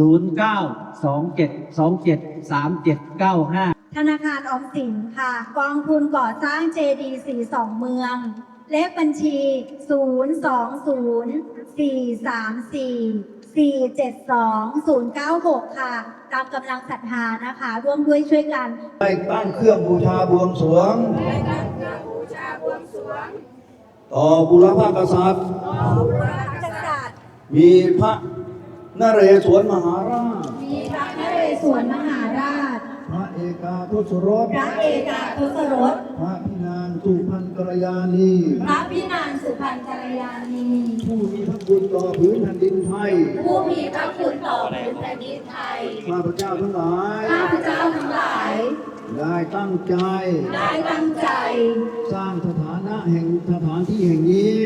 ศูนย์เก้าสองเจ็ดสองเจ็ดสามเจ็ดเก้าห้าธนาคารออมสินค่ะ กองทุนก่อสร้างเจดีสีสองเมือง เลขบัญชี 0 2 0 4 3 4 4 7 2 0 9 6ค่ะ ตามกำลังศรัทธานะคะ ร่วมด้วยช่วยกันได้ตั้งเครื่องบูชาบวงสรวงต่อบุรพกษัตริย์กษัตริย์ มีพระ นเรศวรมหาราช มีพระนเรศวรมหาราช พระเอกาทศรส พระเอกาทศรส พระพินางสุพรรณกัลยาณี พระพินางสุพรรณกัลยาณี ผู้มีพระคุณต่อผืนแผ่นดินไทย ผู้มีพระคุณต่อผืนแผ่นดินไทย ข้าพเจ้าทั้งหลาย ข้าพเจ้าทั้งหลาย ได้ตั้งใจ ได้ตั้งใจ สร้างสถานะแห่งสถานที่แห่งนี้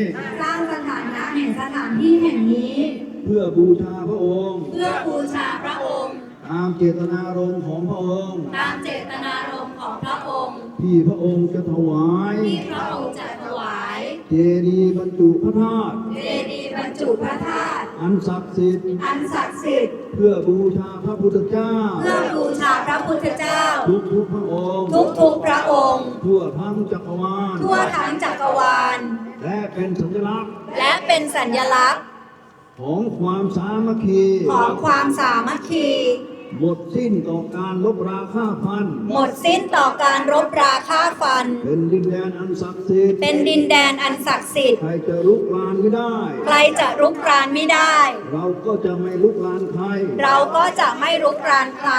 สร้างสถานะแห่งสถานที่แห่งนี้ เพื่อบูชาพระองค์ เพื่อบูชาพระองค์ ตามเจตนารมณ์ของพระองค์ ตามเจตนารมณ์ของพระองค์ที่พระองค์จะถวายที่พระองค์จะถวาย เจดีย์บรรจุพระธาตุเจดีย์บรรจุพระธาตุอันศักดิ์สิทธิ์อันศักดิ์สิทธิ์เพื่อบูชาพระพุทธเจ้า เพื่อบูชาพระพุทธเจ้า ทุกทุกๆพระองค์ทุกทุกๆพระองค์ ทั่วทั้งจักรวาลทั่วทั้งจักรวาล และเป็นสัญลักษณ์ และเป็นสัญลักษณ์ ของความสามัคคี ของความสามัคคี หมดสิ้นต่อการลบราค่าพัน หมดสิ้นต่อการรบราฆ่าฟัน เป็นดินแดนอันศักดิ์สิทธิ์เป็นดินแดนอันศักดิ์สิทธิ์ ใครจะลุกลานไม่ได้ ใครจะรุกรานไม่ได้ เราก็จะไม่ลุกลานใคร เราก็จะไม่รุกรานใคร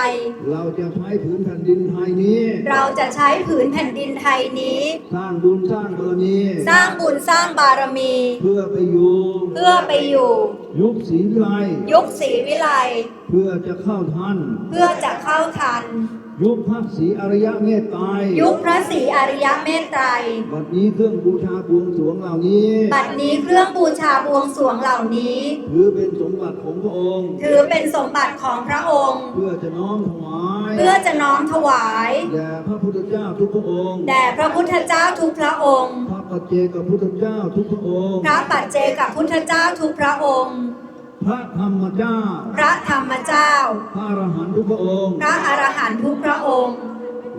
เราจะใช้ผืนแผ่นดินไทยนี้ เราจะใช้ผืนแผ่นดินไทยนี้ สร้างบุญสร้างบารมี สร้างบุญสร้างบารมี เพื่อไปอยู่ เพื่อไปอยู่ ยุคศรีวิไลยุคศรีวิไล เพื่อจะเข้าทัน เพื่อจะเข้าทัน ยุคพระศรีอริยเมตไตรยุคพระศรีอริยเมตไตรบัดนี้เครื่องบูชาบวงสรวงเหล่านี้ บัดนี้เครื่องบูชาบวงสรวงเหล่านี้ ถือเป็นสมบัติของพระองค์ ถือเป็นสมบัติของพระองค์ เพื่อจะน้อมถวาย เพื่อจะน้อมถวายแด่พระพุทธเจ้าทุกพระองค์แด่พระพุทธเจ้าทุกพระองค์ พระปัจเจกพุทธเจ้าทุกพระองค์ พระปัจเจกับพุทธเจ้าทุกพระองค์ พระธรรมเจ้า พระธรรมเจ้า พระอรหันต์ทุกพระองค์ พระอรหันต์ทุกพระองค์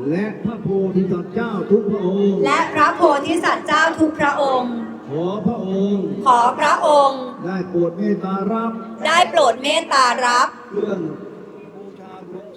และพระโพธิสัตว์เจ้าทุกพระองค์ และพระโพธิสัตว์เจ้าทุกพระองค์ ขอพระองค์ ขอพระองค์ ได้โปรดเมตตารับ ได้โปรดเมตตารับ เครื่องบูชาบวงสรวง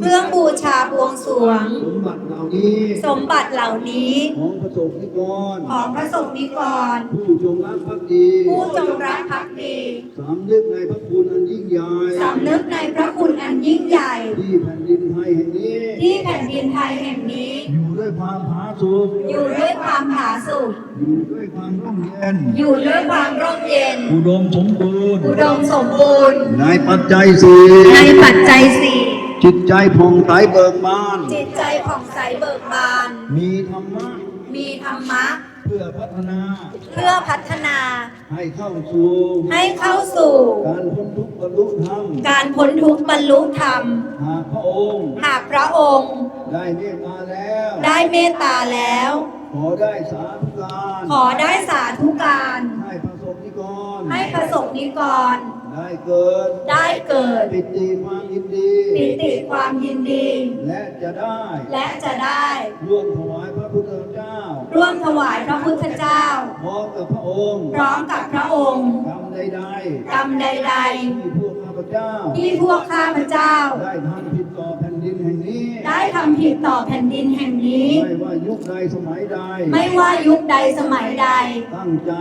เครื่องบูชาบวงสรวง สมบัติเหล่านี้สมบัติเหล่านี้ ของพระสงฆ์นิกรของพระสงฆ์นิกร ผู้จงรักภักดีผู้จงรักภักดีสำนึกในพระคุณอันยิ่งใหญ่สำนึกในพระคุณอันยิ่งใหญ่ ที่แผ่นดินไทยแห่งนี้ ที่แผ่นดินไทยแห่งนี้ อยู่ด้วยความผาสุกอยู่ด้วยความผาสุกอยู่ด้วยความร่มเย็น อยู่ด้วยความร่มเย็น อุดมสมบูรณ์ อุดมสมบูรณ์ ในปัจจัยสี่ในปัจจัยสี่ จิตใจผ่องใสเบิกบาน จิตใจผ่องใสเบิกบาน มีธรรมะ มีธรรมะ เพื่อพัฒนา เพื่อพัฒนา ให้เข้าสู่ ให้เข้าสู่ การพ้นทุกข์บรรลุธรรม การพ้นทุกข์บรรลุธรรม หากพระองค์ หากพระองค์ ได้เมตตาแล้ว ได้เมตตาแล้ว ขอได้สาธุการ ขอได้สาธุการให้ประสบ นิกร ให้ประสบนิกร ได้เกิด ได้เกิด ปิติความยินดี ปิติความยินดี และจะได้ และจะได้ ร่วมถวายพระพุทธเจ้า ร่วมถวายพระพุทธเจ้า พร้อมกับพระองค์ พร้อมกับพระองค์ กรรมใดกรรมใดๆ ที่พวกข้าพเจ้าๆที่พวกข้าพเจ้า ได้ทำผิดต่อแผ่นดินแห่งนี้ ได้ทำผิดต่อแผ่นดินแห่งนี้ ไม่ว่ายุคใดสมัยใด ไม่ว่ายุคใดสมัยใด ตั้งใจ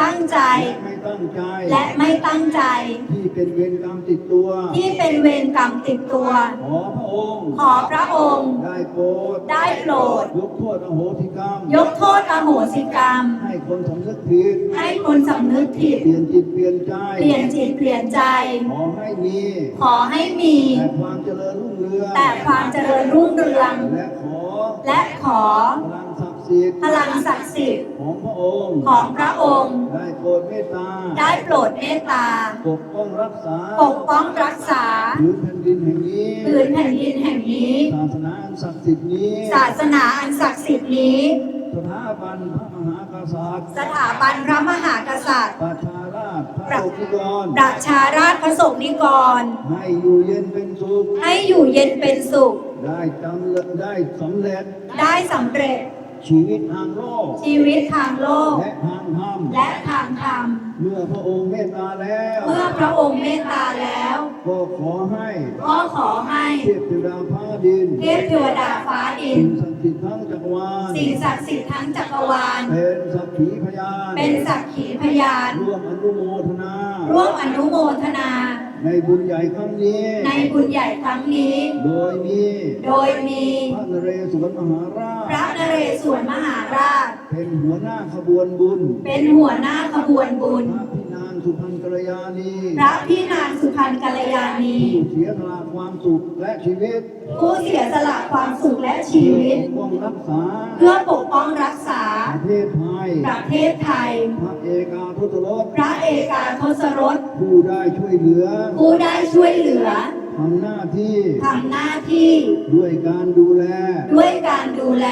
ตั้งใจและไม่ตั้งใจ และไม่ตั้งใจ ที่เป็นเวรกรรมติดตัว ที่เป็นเวรกรรมติดตัว ขอพระองค์ ขอพระองค์ ได้โปรด ได้โปรด ยกโทษอโหสิกรรม ยกโทษอโหสิกรรม ให้คนสำนึกผิด ให้คนสำนึกผิด เปลี่ยนจิตเปลี่ยนใจ เปลี่ยนจิตเปลี่ยนใจ ขอให้มี ขอให้มี แต่ความเจริญรุ่งเรือง แต่ความเจริญรุ่งเรือง และขอและขอพลังศักดิ์สิทธิ์พลังศักดิ์สิทธิ์ของพระองค์ ของพระองค์ ได้โปรดเมตตาได้โปรดเมตตา ปกป้องรักษาปกป้องรักษาพื้นแผ่นดินแห่งนี้ผืนแผ่นดินแห่งนี้ ศาสนาอันศักดิ์สิทธิ์นี้ ศาสนาอันศักดิ์สิทธิ์นี้ สถาบันพระมหากษัตริย์ สถาบันพระมหากษัตริย์ ประชาราชชพระสงฆ์นิกรประชาราชพระสงฆ์นิกร ให้อยู่เย็นเป็นสุข ให้อยู่เย็นเป็นสุข ได้จำได้สำเร็จ ได้สำเร็จ ชีวิตทางโลก ชีวิตทางโลก และทางธรรม และทางธรรม เมื่อพระองค์เมตตาแล้ว เมื่อพระองค์เมตตาแล้ว ก็ขอให้ก็ขอให้ เทพธิดาฟ้าดิน เทพเทวดาฟ้าดิน สิ่งศักดิ์สิทธิ์ทั้งจักรวาล สิ่งศักดิ์สิทธิ์ทั้งจักรวาล เป็นสักขีพยาน เป็นสักขีพยาน ร่วมอนุโมทนา ร่วมอนุโมทนา ในบุญใหญ่ครั้งนี้ ในบุญใหญ่ครั้งนี้ โดยมี โดยมี พระนเรศวรมหาราพระชนเรศวรมหาราช เป็นหัวหน้าขบวนบุญ เป็นหัวหน้าขบวนบุญพระพินาง สุพรรณกัลยาณีพระพี่นางสุพรรณกัลยาณีผู้เสียสละความสุขและชีวิต ผู้เสียสละความสุขและชีวิตปกป้องรักษา เพื่อปกป้องรักษา ประเทศไทย ประเทศไทย พระเอกาทศรส พระเอกาทศรส ผู้ได้ช่วยเหลือ ผู้ได้ช่วยเหลือทำหน้าที่ทำหน้าที่ด้วยการดูแล ด้วยการดูแล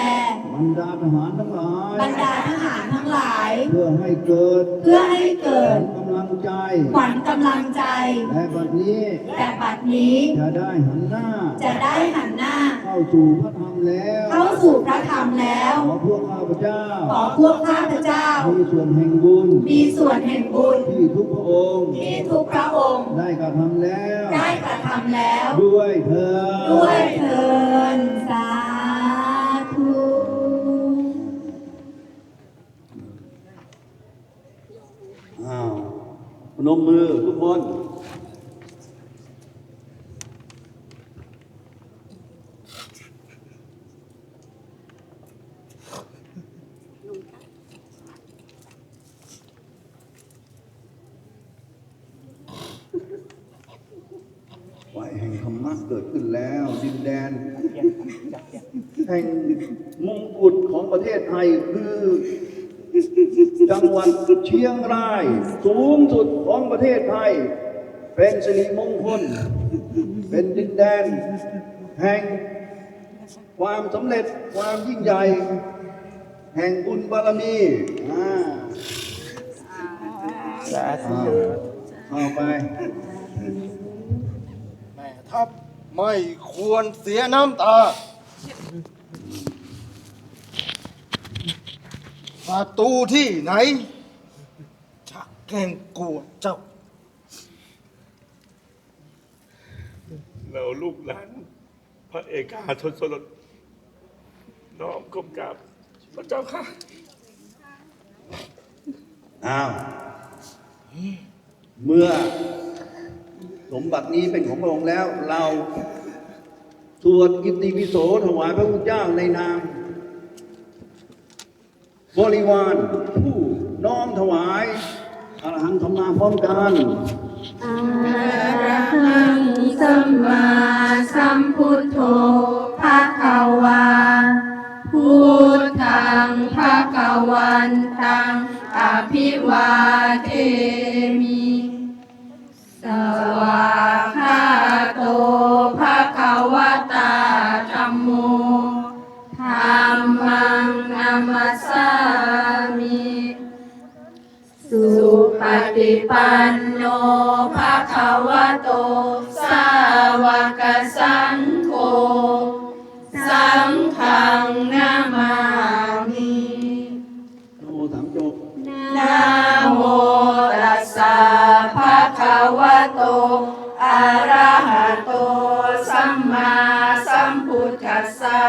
บรรดาทหารทั้งหลาย บรรดาทหารทั้งหลาย เพื่อให้เกิดเพื่อให้เกิดกำลังใจ ขวัญกำลังใจ และบัดนี้แต่บัดนี้จะได้หันหน้า จะได้หันหน้า เข้าสู่พระธรรมแล้วเข้าสู่พระธรรมแล้ว ขอพวกข้าพเจ้าขอพวกข้าพเจ้า มีส่วนแห่งบุญมีส่วนแห่งบุญที่ทุกพระองค์ที่ทุกพระองค์ ได้กระทำแล้ว ได้กระทำแล้ว ด้วยเธอญด้วยเทินสา นมมือทุกคนฝ่ายแห่งธรรมะเกิดขึ้นแล้วดินแดน แห่งมงกุฎของประเทศไทยคือ จังหวัดเชียงราย สูงสุดของประเทศไทย เป็นสิริมงคล เป็นดินแดน แห่ง ความสำเร็จความยิ่งใหญ่ แห่งบุญบารมีอ่าอ่าเข้าไปแม่ทัพไม่ควรเสียน้ำตา ประตูที่ไหนจะแกล้งกลัวเจ้า เราลูกหลานพระเอกาทศรสน้อมก้มกราบพระเจ้าค่ะ อ้าว เมื่อสมบัตินี้เป็นของพระองค์แล้ว เราสวดกิตติวิโสถวายพระพุทธเจ้าในนาม บริวารผู้น้อมถวายอรหังสัมมาพร้อมกันอะระหังสัมมาสัมพุทโธภะคะวาพุทธังภะคะวันตังอภิวาเทมิสวาคาโตภะคะวะตาธัมโมธัมมังนัมา ปันโนภะคะวะโต สาวกสังโฆ สังฆังนามามิโนสามจบนะโมตัสสะภะคะวะโต อะระหะโต สัมมาสัมพุทธัสสะ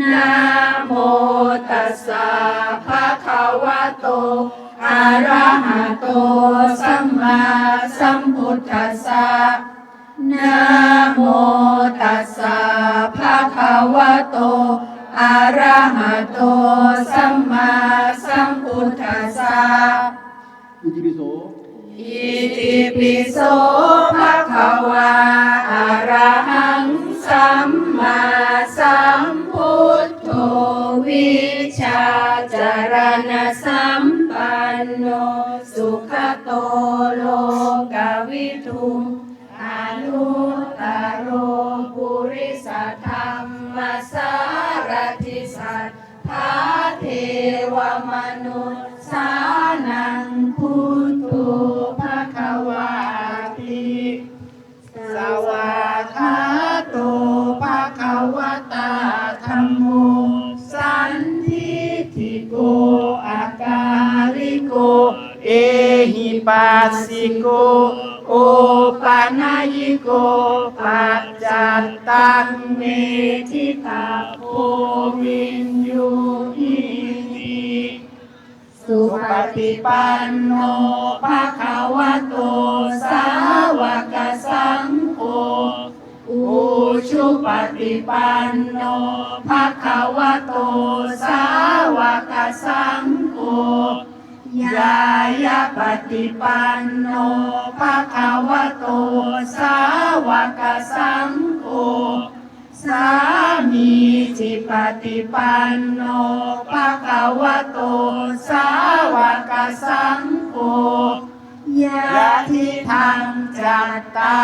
นะโมตัสสะภะคะวะโต ระหะโตสัมมาสัมพุทธัสสะนะโมตัสสะภะคะวะโตอะระหะโตสัมมาสัมพุทธัสสะอิติปิโสอิติปิโสภะคะวาอะระหังสัมมาสัมพุทโธวิชาจารณสัมปั นโนสุขโตโลกวิทุมอนุตโรปุริสธรรมสารติสัทธาเทวมน ปัสสิโกโอปานายิโกปัจจันตังเมทิตาโพวินยูหิติสุปฏิปันโนภะคะวะโตสาวกสังโฆอุชุปฏิปันโนภะคะวะโตสาวกสังโฆ ยายาปฏิปันโนภะคะวะโต สาวกสังโฆ สามีจิปฏิปันโนภะคะวะโต สาวกสังโฆยะทิทางจัตตา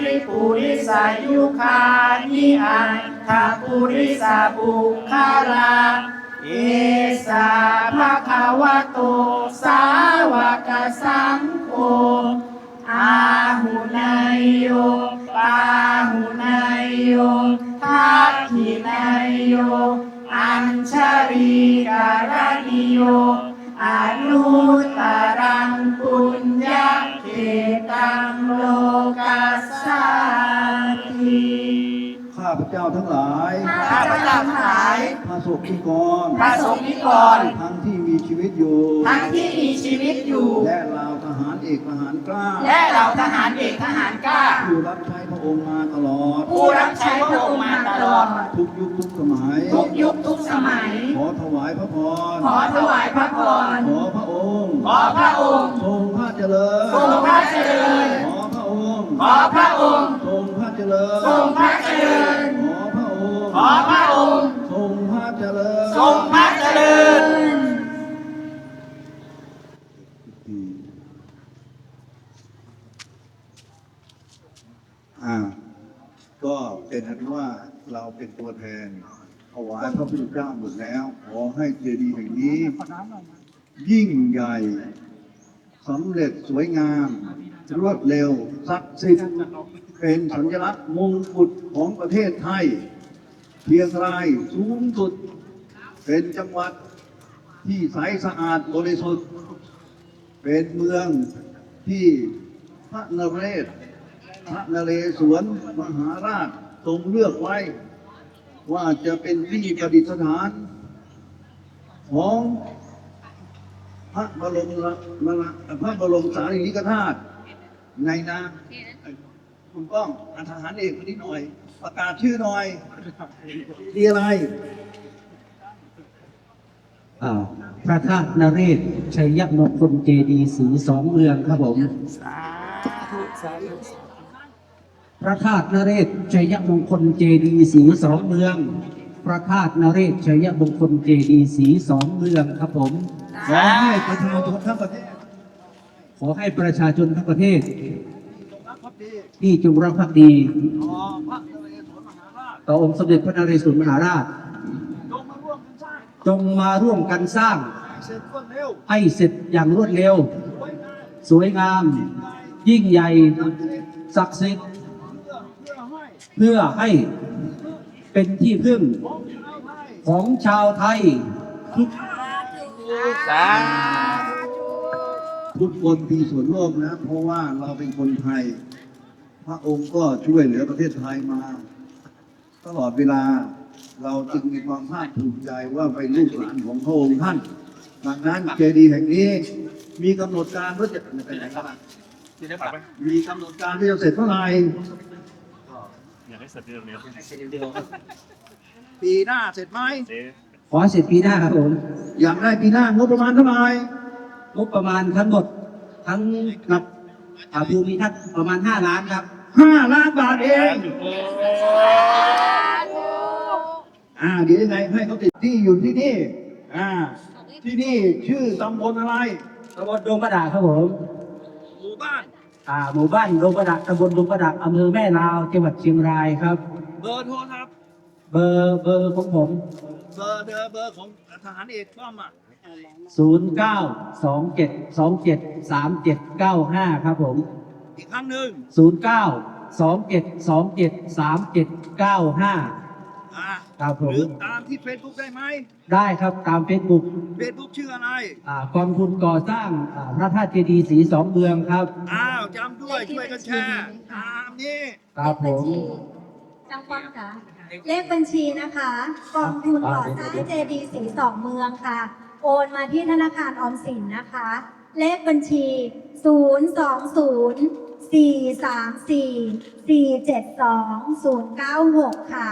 ริปุริสายุคานิอันทาปุริสาบุคาราเอสาภะคะวะโตสาวกสังโฆอาหุนายโยปาหุนายโยทักขินายโย อัญชรีการณิโยอนุตตรังปุญญาเขตังโลกัสสาติ ข้าพเจ้าทั้งหลาย ข้าพเจ้าทั้งหลาย พระสงฆ์นิกรพระสงฆ์นิกร ทั้งที่มีชีวิตอยู่ ทั้งที่มีชีวิตอยู่ และเหล่าทหารเอกทหารกล้า และเหล่าทหารเอกทหารกล้า ผู้รับใช้พระองค์มาตลอด ผู้รับใช้พระองค์มาตลอด ทุกยุคทุกสมัย ทุกยุคทุกสมัย ขอถวายพระพร็นว่าเราเป็นตัวแทนถวายพระพุทธเจ้าหมดแล้ว ขอให้เจดีย์แห่งนี้ ยิ่งใหญ่สำเร็จสวยงาม รวดเร็วศักดิ์สิทธิ์เป็นสัญลักษณ์มงกุฎของประเทศไทยเพียงรายสูงสุด เป็นจังหวัดที่ใสสะอาดบริสุทธิ์ เป็นเมืองที่พระนเรศพระนเรศวรมหาราช ทรงเลือกไว้ ว่าจะเป็นที่ประดิษฐาน ของพระบรมราพระบรมสารีริกธาตุในนามคุณก้องอาทหารเอกคนนี้หน่อย ประกาศชื่อหน่อยดีอะไรอ่าพระธาตุนเรศชัยมงคลเจดีย์สีสองเมืองครับผม สาธุสาธุ พระธาตุนเรศชัยมงคลเจดีสีสองเมือง พระธาตุนเรศชัยมงคลเจดีสีสองเมืองครับผมขอให้ประชาชนทั้งประเทศ ขอให้ประชาชนทั้งประเทศ ที่จงรักภักดีต่อองค์สมเด็จพระนเรศวรมหาราช จงมาร่วมกันสร้างให้เสร็จอย่างรวดเร็ว สวยงามสวยงามยิ่งใหญ่ศักดิ์สิทธิ์ เพื่อเพื่อให้เพื่อให้เป็นที่พึ่งของชาวไทยของชาวไทยทุกสาทุกคนมีส่วนร่วมนะ เพราะว่าเราเป็นคนไทย พระองค์ก็ช่วยเหลือประเทศไทยมา ตลอดเวลาเราจึงมีความภาคภูมิใจว่าเป็นลูกหลานของพระองค์ท่าน ดังนั้นเจดีย์แห่งนี้ มีกำหนดการว่าจะไปไหนครับมีกำหนดการที่จะเสร็จเมื่อไหร่ อยากให้เสร็จเร็วปีหน้าเสร็จไหมๆเจ๊ขอเสร็จปีหน้าครับผม อยากได้ปีหน้างบประมาณเท่าไหร่งบประมาณทั้งหมดทั้งกับอาภูมิทัศน์ประมาณ 5 ล้านครับ ห้าล้านบาทเองอ่าเดี๋ยวยังไงให้เขาติดที่อยู่ที่นี่อ่าที่นี่ชื่อตำบลอะไร ตำบลดงประดาครับผมหมู่บ้านอ่า หมู่บ้านดงประดักตำบลดงประดักอำเภอแม่ลาวจังหวัดเชียงรายครับ เบอร์โทรครับ เบอร์เบอร์ของผม เบอร์เดอเบอร์ของทหารเอกป้อมอะ0 9 2 7 2 7 3 7 9 5ครับผม อีกครั้งหนึ่ง0 9 2 7 2 7 3 7 9 5อ่า ครับผหมรือตามที่เฟซบุ๊กได้ไหม ได้ครับตามเฟซบุ๊กเฟซบุ๊กชื่ออะไรกองทุนก่อสร้างอ่าพระธาตุเจดีย์สีสองเมืองครับ อ้าวจำด้วยช่วยกันแชร์ตามนี้ ครับผเลขบัญมชีจังป้องค่ะ เลขบัญชีนะคะกองทุนก่อสร้างเจดีย์สีสองเมืองค่ะ โอนมาที่ธนาคารออมสินนะคะ เลขบัญชี 0 2 0 4 3 4 4 7 2 0 9 6 ค่ะ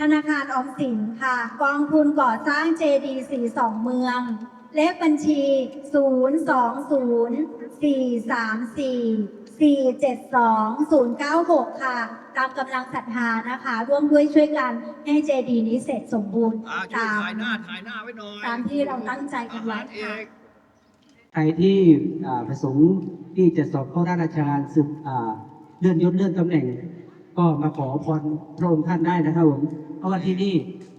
ธนาคารออมสินค่ะ กองทุนก่อสร้างเจดีย์สีสองเมือง เลขบัญชี 0 2 0 4 3 4 4 7 2 0 9 6 ค่ะ ตามกำลังศรัทธานะคะ ร่วมด้วยช่วยกันให้เจดีย์นี้เสร็จสมบูรณ์อ่าช่วยตามถ่ายหน้าถ่ายหน้าไว้หน่อยตามที่เราตั้งใจกันไว้อาหารเอค่ะ ก ใครที่อ่าประสงค์ที่จะสอบเข้าราชการศึกอ่าเลื่อนยศเลื่อนตำแหน่ง ก็มาขอพรพระองค์ท่านได้นะครับผม เพราะว่าที่นี่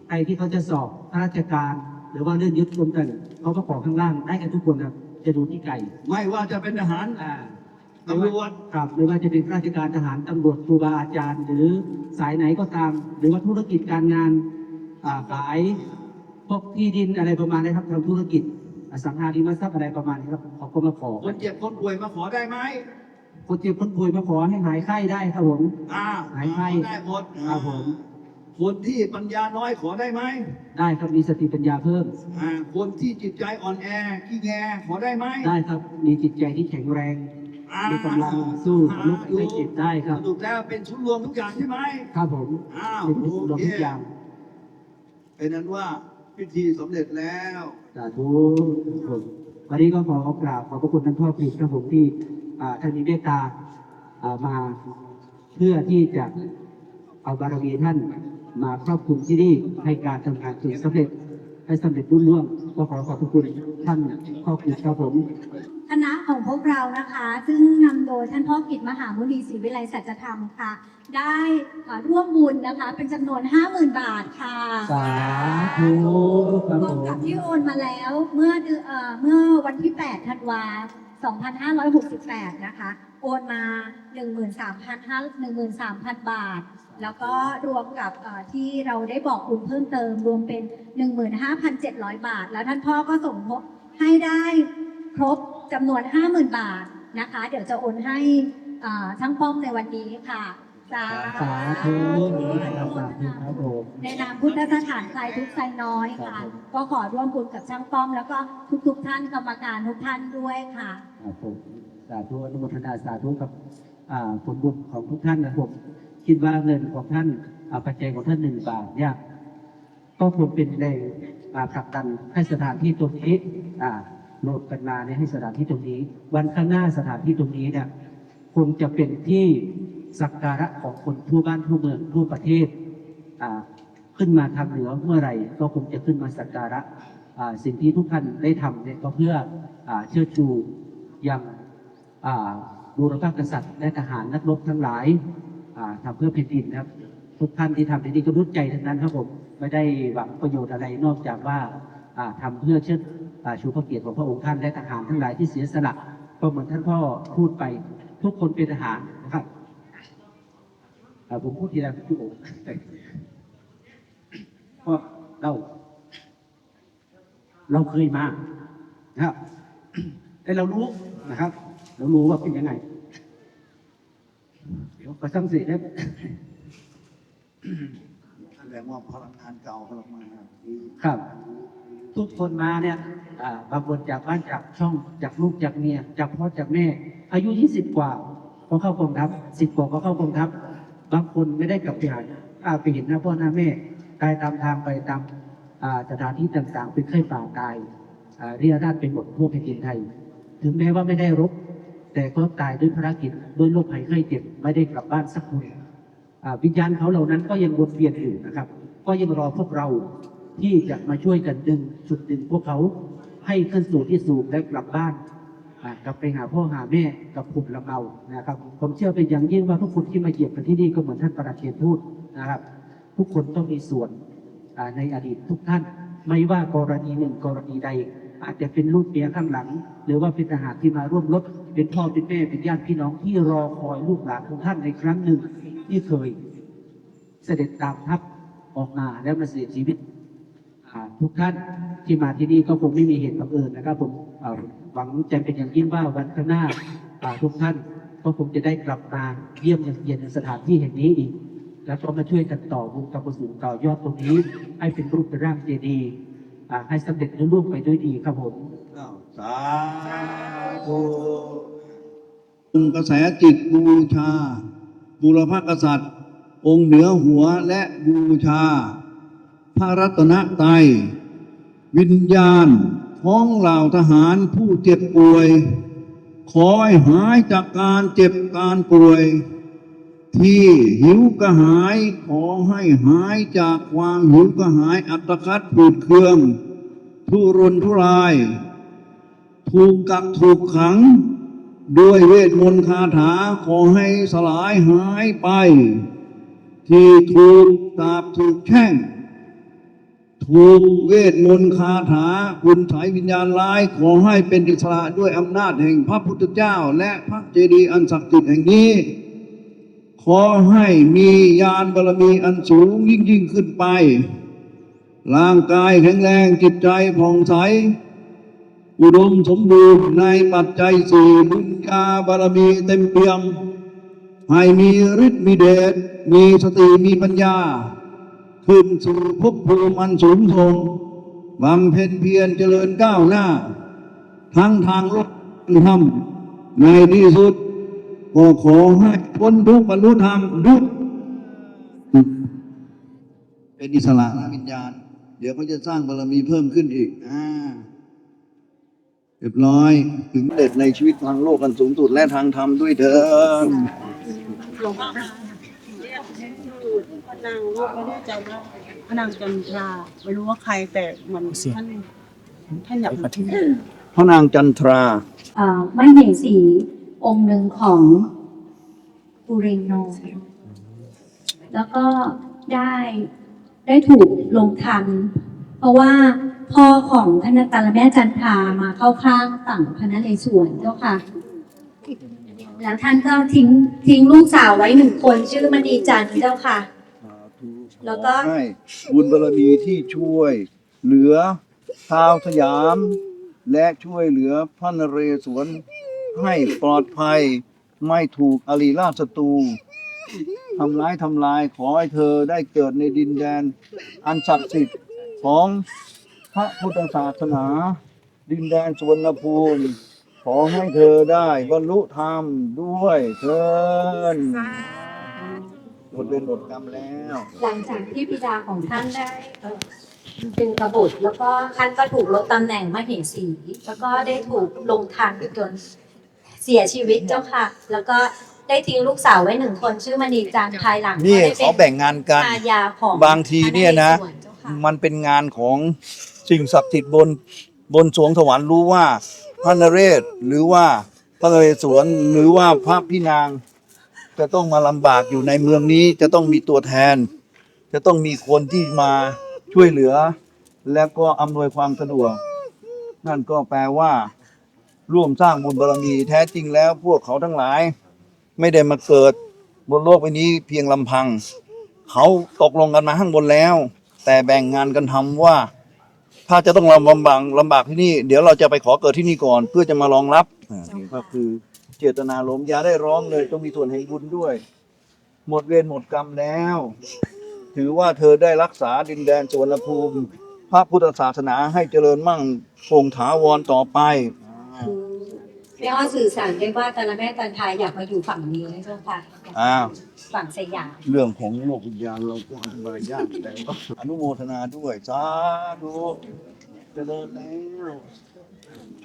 ใครที่เขาจะสอบข้าราชการ หรือว่าเลื่อนยศรวมกันเขาก็ขอข้างล่างได้กันทุกคนครับ จะดูที่ไก่ไม่ว่าจะเป็นทหารอ่าตำรวจครับไม่ว่าจะเป็นข้าราชการทหารตำรวจครูบาอาจารย์ หรือสายไหนก็ตาม หรือว่าธุรกิจการงานอ่าขายพวกที่ดินอะไรประมาณนี้ครับทำธุรกิจอสังหาริมทรัพย์อะไรประมาณนี้ครับเขาก็มาขอ คนเจ็บคนป่วยมาขอได้ไหมคนเจ็บคนป่วยมาขอให้หายไข้ได้ครับผมอ่าหายไข้ได้หมดครับผม คนที่ปัญญาน้อยขอได้ไหมได้ครับมีสติปัญญาเพิ่ม อ่าคนที่จิตใจอ่อนแอขี้แงขอได้ไหมได้ครับมีจิตใจที่แข็งแรง อ่ามีกำลังสู้กับโรคภัยไข้เจ็บได้ครับสรุปแล้วเป็นชุดรวมทุกอย่างใช่ไหม ครับผมอ้าวเป็นโอรวมเคทุกอย่างเป็นนั้นว่าพิธีสำเร็จแล้ว สาธุผมวันนี้ก็ขอกราบขอบพระคุณท่านพ่อผลิตครับผมที่อ่าท่านมีเมตตาอ่ามาเพื่อที่จะเอาบารมีท่าน มาครอบคลุมที่นี่ให้การทำงานถึงสำเร็จให้สำเร็จรุ่งเรืองก็ขอขอบพระคุณท่านพ่อผลิตครับผมคณะของพวกเรานะคะ ซึ่งนำโดยท่านพ่อกิจมหามุนีศรีวิไลสัจธรรมค่ะ ได้อ่าร่วมบุญนะคะ เป็นจำนวน 50,000 บาทค่ะ สาธุครับรวผมมกับที่โอนมาแล้วเมื่อเดือนเอ่อเมื่อวันที่ 8 ธันวา2568 นะคะ โอนมา 13,000 13,000 บาท แล้วก็รวมกับเอ่อที่เราได้บอกบุญเพิ่มเติม รวมเป็น 15,700 บาท แล้วท่านพ่อก็ส่งทบให้ได้ครบจำนวน 50,000 บาทนะคะ เดี๋ยวจะโอนให้อ่าช่างป้อมในวันนี้ค่ะสาสาธุครับสาธุครับผมในนามพุทธสถานไทยทุกไซน้อยค่ะ ก็ขอร่วมบุญกับช่างป้อม แล้วก็ทุกๆท่านกรรมการทุกท่านด้วยค่ะครับผมสาธุอนุโมทนาสาธุกับอ่าผลบุญของทุกท่านนะผม คิดว่าเงินของท่านอ่าปัจจัยของท่านหนึ่งบาทเนี่ยก็คงเป็นแรงผลักดันให้สถานที่ตรงนี้อ่โหลดกันมาเนี่ยให้สถานที่ตรงนี้ วันข้างหน้าสถานที่ตรงนี้เนี่ยคงจะเป็นที่สักการะของคนทั่วบ้านทั่วเมืองทั่วประเทศขึ้นมาทางเหนือเมื่อไหร่ก็คงจะขึ้นมาสักการะสิ่งที่ทุกท่านได้ทำเนี่ยก็เพื่อเชิดชูยังบูรพกษัตริย์และทหารนักรบทั้งหลาย อ่าทำเพื่อแผ่นดินครับ ทุกท่านที่ทำในนี้ก็รู้ใจทั้งนั้นครับผมไม่ได้หวังประโยชน์อะไรนอกจากว่าอ่าทำเพื่อเชิดชูพระเกียรติของพระองค์ท่านและทหารทั้งหลายที่เสียสละก็เหมือนท่านพ่อพูดไป ทุกคนเป็นทหารนะครับผมพูดทีละพี่โอ๋เพราะเราเราเคยมานะครับแต่เรารู้นะครับ เรารู้ว่าเป็นยังไง เดี๋ยวก็สังเสียได้แสดงว่าพลังงานเก่าพลังงานดีครับ ทุกคนมาเนี่ยอ่าบางคนจากบ้านจากช่องจากลูกจากเมียจากพ่อจากแม่ อายุยี่สิบกว่าก็เข้ากองทัพสิบกว่าก็เข้ากองทัพบางคนไม่ได้กลับไปหาอ่าไปเห็นหน้าพ่อหน้าแม่ตายตามทางไปตามอ่าสถานที่ต่างๆเป็นไข้ป่าตายอ่าเรียราดเป็นหมดทั่วแผ่นดินไทย ถึงแม้ว่าไม่ได้รบ แต่ก็ตายด้วยภารกิจด้วยโรคภัยไข้เจ็บไม่ได้กลับบ้านสักคนอ่าวิญญาณเขาเหล่านั้นก็ยังวนเวียนอยู่นะครับ ก็ยังรอพวกเราที่จะมาช่วยกันดึงจุดดึงพวกเขาให้ขึ้นสู่ที่สูงและกลับบ้านกลับไปหาพ่อหาแม่กับภูมิลำเนานะครับ ผมเชื่อเป็นอย่างยิ่งว่าทุกคนที่มาเหยียบกันที่นี่ก็เหมือนท่านประหลัดเขียนพูดนะครับ ทุกคนต้องมีส่วนในอดีตทุกท่าน ไม่ว่ากรณีหนึ่งกรณีใด อาจจะเป็นลูกเมียข้างหลัง หรือว่าเป็นทหารที่มาร่วมรบ เป็นพ่อเป็นแม่เป็นญาติพี่น้องที่รอคอยลูกหลานของท่านในครั้งหนึ่งที่เคยเสด็จตามทัพออกมาแล้วมาเสียชีวิตทุกท่านที่มาที่นี่ก็คงไม่มีเหตุบังเอิญนะครับ ผมหวังใจเป็นอย่างยิ่งว่าวันข้างหน้าทุกท่านก็คงจะได้กลับมาเยี่ยมเยียนสถานที่แห่งนี้อีก แล้วก็มาช่วยกันต่อบุญกับกุศลต่อยอดตรงนี้ ให้เป็นรูปเป็นร่างเจดีย์ให้สำเร็จรุ่ล่วงไปด้วยดีครับผมสาธุ องค์กระแสจิตบูชาบุรพกษัตริย์ องค์เหนือหัวและบูชา พระรัตนตรัยวิญญาณของเหล่าทหารผู้เจ็บป่วย ขอให้หายจากการเจ็บการป่วย ที่หิวกระหายขอให้หายจากความหิวกระหายอัตคัดปูดเคืองทุรนทุราย ถูกกักถูกขัง ด้วยเวทมนต์คาถาขอให้สลายหายไป ที่ถูกตาบถูกแช่ง ถูกเวทมนต์คาถาคุณไสยวิญญาณร้าย ขอให้เป็นอิสระด้วยอำนาจแห่งพระพุทธเจ้า และพระเจดีย์อันศักดิ์สิทธิ์แห่งนี้ ขอให้มียานบารมีอันสูงยิ่งยิ่งขึ้นไป ร่างกายแข็งแรงจิตใจผ่องใส อุดมสมบูรณ์ในปัจจัยสี่บุญญาบารมีเต็มเปี่ยมให้มีฤทธิ์มีเดชมีสติมีปัญญา ขึ้นสู่ภพภูมิอันสูงส่งบำเพ็ญเพียรเจริญก้าวหน้า ทั้งทางโลกธรรมในที่สุดก็ขอให้พ้นทุกบรรลุธรรมดุจเป็นอิสระนะวิญญาณ เดี๋ยวเขาจะสร้างบารมีเพิ่มขึ้นอีกอ่า เรียบร้อยถึงเด็ดในชีวิตทางโลกกันสูงสุดและทางธรรมด้วยเถิดนางลูกไม่แน่ใจว่าพระนางจันทราไม่รู้ว่าใครแต่เหมันท่านท่านอยากมาที่นี่พระนางจันทราอ่าไม่เห็นสีองค์หนึ่งของปุเรงโนแล้วก็ได้ได้ถูกลงทัน เพราะว่า พ่อของพระนตาและแม่จันทามาเข้าข้างฝั่งพระนเรศวรเจ้าค่ะ แล้วท่านก็ทิ้งทิ้งลูกสาวไว้หนึ่งคนชื่อมณีจันทร์เจ้าค่ะ แล้วก็ให้บุญบารมีที่ช่วยเหลือชาวสยาม และช่วยเหลือพระนเรศวรให้ปลอดภัยไม่ถูกอริราชศัตรูทำร้ายทำลายขอให้เธอได้เกิดในดินแดน อันศักดิ์สิทธิ์ของ พระพุทธศาสนา ดินแดนสวนภูมิขอให้เธอได้บรรลุธรรมด้วยเถินหมดเวรหมดกรรมแล้ว หลังจากที่บิดาของท่านได้เอ่อเป็นกบฏแล้วก็ท่านก็ถูกลดตำแหน่งมาเหสี แล้วก็ได้ถูกลงทันจนเสียชีวิตเจ้าค่ะ แล้วก็ได้ทิ้งลูกสาวไว้หนึ่งคนชื่อมณีจันทร์ภายหลังนี่ก็ได้เขาแบ่งงานกัน ภรรยาของบางทีเนี่ยนะ พรรศวรเจ้าค่ะมันเป็นงานของ สิ่งศักดิ์สิทธิ์บนบนสวงสวรรค์รู้ว่าพระนเรศหรือว่าพระนเรศวรหรือว่าพระพี่นาง จะต้องมาลำบากอยู่ในเมืองนี้จะต้องมีตัวแทน จะต้องมีคนที่มาช่วยเหลือ และก็อำนวยความสะดวก นั่นก็แปลว่า ร่วมสร้างบุญบารมีแท้จริงแล้วพวกเขาทั้งหลาย ไม่ได้มาเกิดบนโลกใบนี้เพียงลำพัง เขาตกลงกันมาข้างบนแล้ว แต่แบ่งงานกันทำว่า ถ้าจะต้องลำบากลำบากที่นี่ เดี๋ยวเราจะไปขอเกิดที่นี่ก่อน เพื่อจะมารองรับอ่านี่ก็คือเจตนาลมณ์อย่าได้ร้องเลยต้องมีส่วนแห่งบุญด้วย หมดเวรหมดกรรมแล้ว ถือว่าเธอได้รักษาดินแดนสวนภูมิ พระพุทธศาสนาให้เจริญมั่งคงถาวรต่อไป แม่อ้อสื่อสารได้ว่าตาและแม่จันทายอยากมาอยู่ฝั่งนี้เจ้าค่ะ อ้าว ฝั่งสยามเรื่องของโลกวิญญาณเราก็อธิบายยากแต่ก็อนุโมทนาด้วยสาธุเจริญแล้ว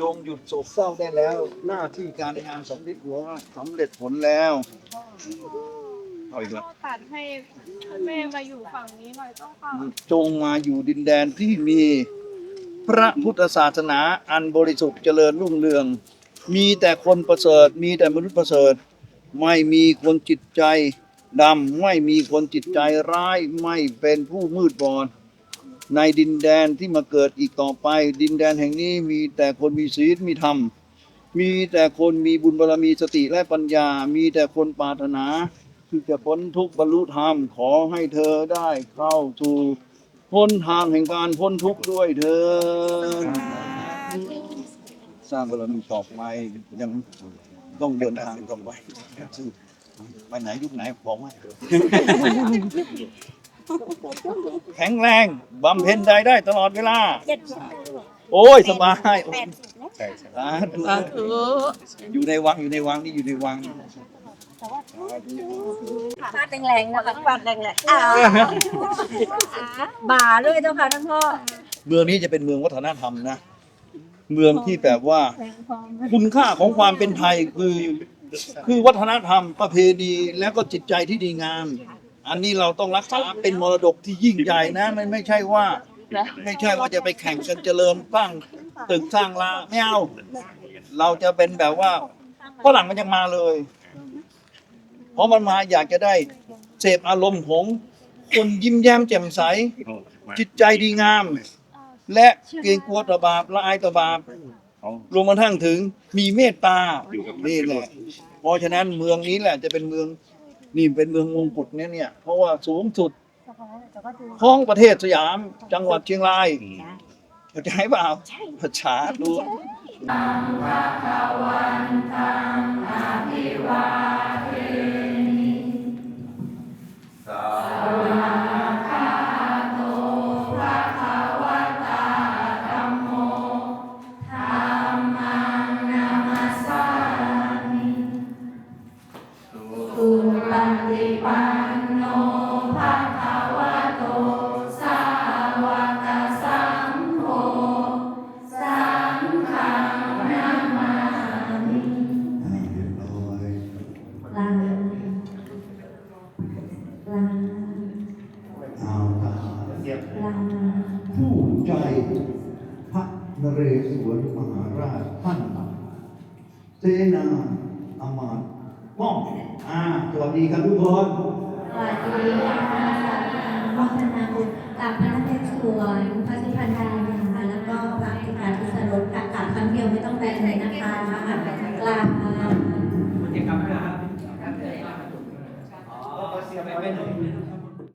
จงหยุดโศกเศร้าได้แล้ว หน้าที่การงานสำเร็จหัวสำเร็จผลแล้วเอาอีกแล้วตัดให้แม่มาอยู่ฝั่งนี้หน่อยต้องค่ะจงมาอยู่ดินแดนที่มีพระพุทธศาสนาอันบริสุทธิ์เจริญรุ่งเรือง มีแต่คนประเสริฐ มีแต่มนุษย์ประเสริฐ ไม่มีคนจิตใจ ดำไม่มีคนจิตใจร้ายไม่เป็นผู้มืดบอดในดินแดนที่มาเกิดอีกต่อไป ดินแดนแห่งนี้มีแต่คนมีศีลมีธรรม มีแต่คนมีบุญบารมีสติและปัญญา มีแต่คนปรารถนาที่จะพ้นทุกข์บรรลุธรรมขอให้เธอได้เข้าสู่พ้นทางแห่งการพ้นทุกข์ด้วยเถิดสร้างบารมีต่อไปยังต้องเดินทางต่อไป ไปไหนยุคไหนบอกมาแข็งแรงบำเพ็ญใดได้ตลอดเวลาโอ้ยสบายสาธุอยู่ในวังอยู่ในวังนี่อยู่ในวัง ฟาดแรงๆนะคะฟาดแรงๆอ่าบ่าด้วยเจ้าค่ะท่านพ่อเมืองนี้จะเป็นเมืองวัฒนธรรมนะ เมืองที่แบบว่าคุณค่าของความเป็นไทยคือ คือวัฒนธรรมประเพณีแล้วก็จิตใจที่ดีงาม อันนี้เราต้องรักษาเป็นมรดกที่ยิ่งใหญ่นะไม่ไม่ใช่ว่า ไม่ใช่ว่าจะไปแข่งกันเจริญสร้างตึกสร้างลาไม่เอาเราจะเป็นแบบว่าฝรั่งมันยังมาเลย เพราะมันมาอยากจะได้เสพอารมณ์ของคนยิ้มแย้มแจ่มใส จิตใจดีงาม และเกรงกลัวต่อบาปละอายต่อบาป รวมกระทั่งถึงมีเมตตานี่แหละเพราะฉะนั้นเมืองนี้แหละจะเป็นเมืองนี่เป็นเมืองมงกุฎเนี่ยเนี่ยเพราะว่าสูงสุดของประเทศสยามจังหวัดเชียงรายเข้าใจเปล่าภาษาดูเอา ศวรมหาราชท่านเสนาอามาตย์ป้องอ่าสวัสดีครับทุกคนสวัสดีค่ะวัฒนาบุตรกับพระนเรศวรพระสุพรรณดานะคะแล้วก็พระพิธาทิสรสค่ะกลับครั้งเดียวไม่ต้องแปลเลยนะคะกราบ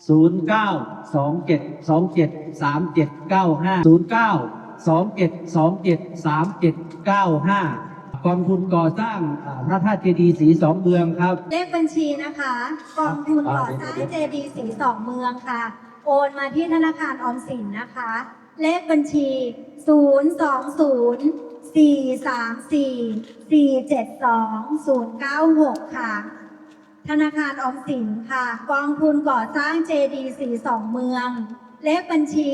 ศูนย์เก้าสองเจ็ดสองเจ็ดสามเจ็ดเก้าห้าศูนย์เก้าสองเจ็ดสองเจ็ดสามเจ็ดเก้าห้าก องทุนก่อสร้างอ่าพระธาตุเจดีย์สีสองเมืองครับ เลขบัญชีนะคะ กองทุนก่อสร้างเจดีย์สีสองเมืองค่ะ โอนมาที่ธนาคารออมสินนะคะ เลขบัญชี 0 2 0 4 3 4 4 7 2 0 9 6 ค่ะ ธนาคารออมสินค่ะ กองทุนก่อสร้างเจดีย์สีสองเมือง เลขบัญชี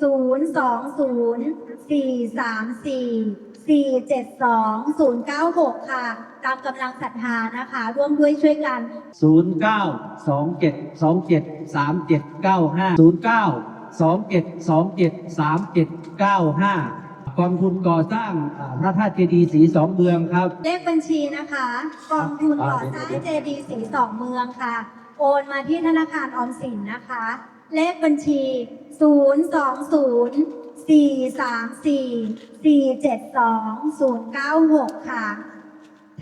0 2 0 4 3 4 4 7 2 0 9 6ค่ะ ตามกำลังศรัทธานะคะ ร่วมด้วยช่วยกันศูนย์เก้าสองเจ็ดสองเจ็ดสามเจ็ดเก้าห้าศูนย์เก้าสองเจ็ดสองเจ็ดสามเจ็ดเก้าห้ากองทุนก่อสร้างอ่าพระธาตุเจดีย์สีสองเมืองครับ เลขบัญชีนะคะกองทุนก่อสร้างเจดีย์สีสองเมืองค่ะ โอนมาที่ธนาคารออมสินนะคะ เลขบัญชี 0 2 0 4 3 4 4 7 2 0 9 6 ค่ะ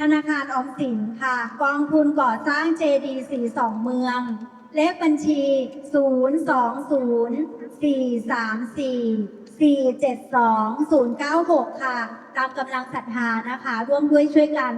ธนาคารออมสินค่ะ กองทุนก่อสร้างเจดีสีสองเมือง เลขบัญชี 0 2 0 4 3 4 4 7 2 0 9 6 ค่ะ ตามกำลังศรัทธานะคะ ร่วมด้วยช่วยกัน